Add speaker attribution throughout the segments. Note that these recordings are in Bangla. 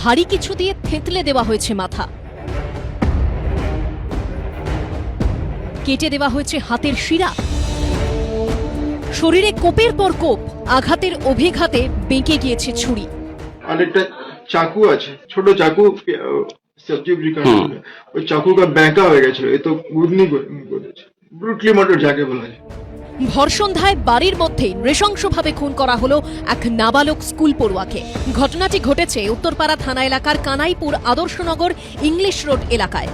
Speaker 1: ভারী কিছু দিয়ে থেতলে দেওয়া হয়েছে মাথা। কেটে দেওয়া হয়েছে হাতের শিরা। শরীরে কোপের পর কোপ আঘাতের অভিঘাতে বেঁকে গিয়েছে ছুরি।
Speaker 2: আর একটা চাকু আছে ছোট চাকু সবজি ওই চাকু কা ব্যাঁকা হয়ে গেছিল এ তো গুদনি করেছে ব্রুটলি মার্ডার যাকে বলা যায়।
Speaker 1: ভর সন্ধ্যায় বাড়ির মধ্যেই নৃশংসভাবে খুন করা হলো এক নাবালক স্কুল পড়ুয়াকে। ঘটনাটি ঘটেছে উত্তরপাড়া থানা এলাকার কানাইপুর আদর্শনগর ইংলিশ রোড এলাকায়।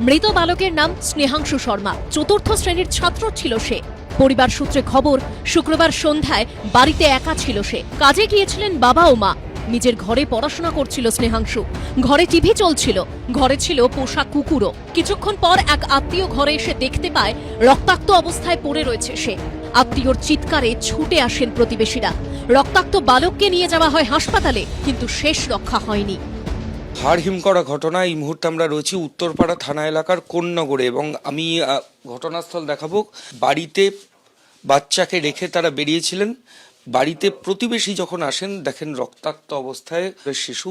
Speaker 1: মৃত বালকের নাম স্নেহাংশু শর্মা। চতুর্থ শ্রেণির ছাত্র ছিল সে। পরিবার সূত্রে খবর, শুক্রবার সন্ধ্যায় বাড়িতে একা ছিল সে। কাজে গিয়েছিলেন বাবা ও মা। নিজের ঘরে পড়াশোনা করছিল স্নেহাংশু। ঘরে টিভি চলছিল। ঘরে ছিল পোষা কুকুরও। কিছুক্ষণ পর এক আত্মীয় ঘরে এসে দেখতে পায়, রক্তাক্ত অবস্থায় পড়ে রয়েছে সে। আত্মীয়র চিৎকারে ছুটে আসেন প্রতিবেশীরা। রক্তাক্ত বালককে নিয়ে যাওয়া হয় হাসপাতালে, কিন্তু শেষ রক্ষা হয়নি।
Speaker 3: হাড় হিম করা ঘটনা এই মুহূর্তে আমরা রয়েছি উত্তরপাড়া থানা এলাকার কোন্নগরে এবং আমি ঘটনাস্থল দেখাবো। বাড়িতে বাচ্চাকে রেখে তারা বেরিয়েছিলেন। বাড়িতে প্রতিবেশী যখন আসেন দেখেন রক্তাক্ত অবস্থায় শিশু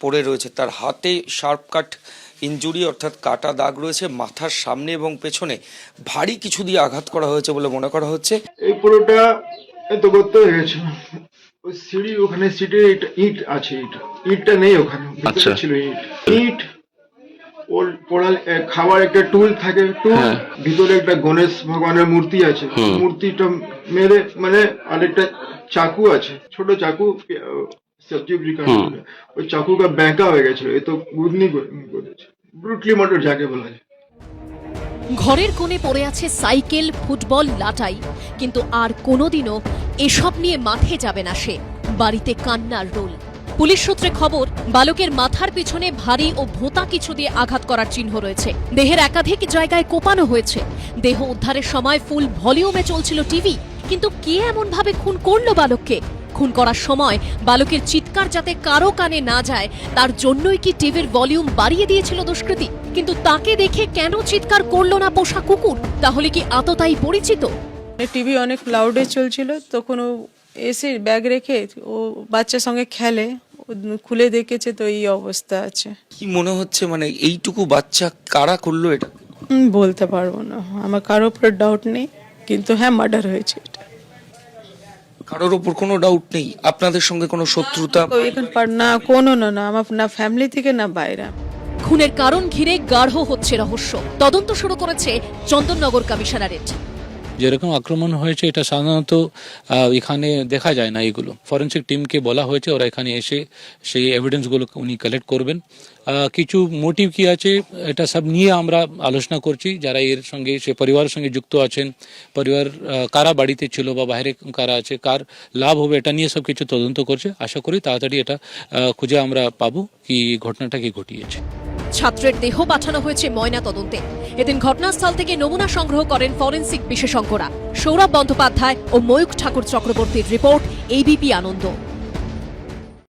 Speaker 3: পড়ে রয়েছে। তার হাতে শার্প কাট ইনজুরি অর্থাৎ কাটা দাগ রয়েছে মাথার সামনে এবং পেছনে। ভারী কিছু দিয়ে আঘাত করা হয়েছে বলে মনে করা হচ্ছে।
Speaker 2: এই পুরোটা এত গর্ত হয়ে গেছিল ওই সিঁড়ি ওখানে সিটে ইট আছে ইট। ইটটা নেই ওখানে
Speaker 4: আচ্ছা।
Speaker 2: ছিল ইট? ইট পড়াল খাওয়ার একটা টুল থাকে টুল
Speaker 4: হ্যাঁ।
Speaker 2: ভিতরে একটা গণেশ ভগবানের মূর্তি আছে। মূর্তিটা মেরে মানে আরেকটা চাকু আছে ছোট চাকু সবজি। ওই চাকু কা ব্যাঁকা হয়ে গেছিল এ তো গুদনি করে- করেছে ব্রুটলি যাকে বলা যায়।
Speaker 1: ঘরের কোণে পড়ে আছে সাইকেল ফুটবল লাটাই। কিন্তু আর কোনোদিনও এসব নিয়ে মাঠে যাবে না সে। বাড়িতে কান্নার রোল। পুলিশ সূত্রে খবর, বালকের মাথার পিছনে ভারী ও ভোঁতা কিছু দিয়ে আঘাত করার চিহ্ন রয়েছে। দেহের একাধিক জায়গায় কোপানো হয়েছে। দেহ উদ্ধারের সময় ফুল ভলিউমে চলছিল টিভি, কিন্তু কে এমন ভাবে খুন করল বালককে? খুন করার সময় বালকের চিৎকার যাতে কারও কানে না যায়, তার জন্যই কি টিভির ভলিউম বাড়িয়ে দিয়েছিল দুষ্কৃতী? কিন্তু তাকে দেখে কেন চিৎকার করল না পোষা কুকুর? তাহলে কি আততাই পরিচিত?
Speaker 5: টিভি অনেক লাউডে চলছিল, তখন ও এসে ব্যাগ রেখে ও বাচ্চার সঙ্গে খেলে। খুলে দেখেছে তো এই অবস্থা আছে।
Speaker 3: কি মনে হচ্ছে মানে এইটুকু বাচ্চা কারা করল এটা?
Speaker 5: হুম, বলতে পারব না। আমার কারোর উপরে ডাউট নেই কিন্তু হ্যাঁ মার্ডার হয়েছে এটা।
Speaker 3: কারোর ওপর কোনো ডাউট নেই? আপনাদের সঙ্গে কোনো শত্রুতা?
Speaker 5: না কোনো না না আমার না ফ্যামিলি থেকে না বাইরে।
Speaker 1: খুনের কারণ ঘিরে গাঢ় হচ্ছে রহস্য। তদন্ত শুরু করেছে চন্দননগর কমিশনারেট।
Speaker 6: যেরকম আক্রমণ হয়েছে, এটা সাধারণত এখানে দেখা যায় না এগুলো। ফরেন্সিক টিমকে বলা হয়েছে, ওরা এখানে এসে সেই এভিডেন্সগুলো উনি কালেক্ট করবেন। কিছু মোটিভ কি আছে, এটা সব নিয়ে আমরা আলোচনা করছি। যারা এর সঙ্গে, সে পরিবারের সঙ্গে যুক্ত আছেন, পরিবার কারা বাড়িতে ছিল বা বাইরে কারা আছে, কার লাভ হবে, এটা নিয়ে সব কিছু তদন্ত করছে। আশা করি তাড়াতাড়ি এটা খুঁজে আমরা পাবো কি ঘটনাটা কি ঘটিয়েছে।
Speaker 1: ছাত্রের দেহ পাঠানো হয়েছে ময়না তদন্তে এদিন ঘটনাস্থল থেকে নমুনা সংগ্রহ করেন ফরেন্সিক বিশেষজ্ঞরা। সৌরভ বন্দ্যোপাধ্যায় ও ময়ূক ঠাকুর চক্রবর্তীর রিপোর্ট এবিপি আনন্দ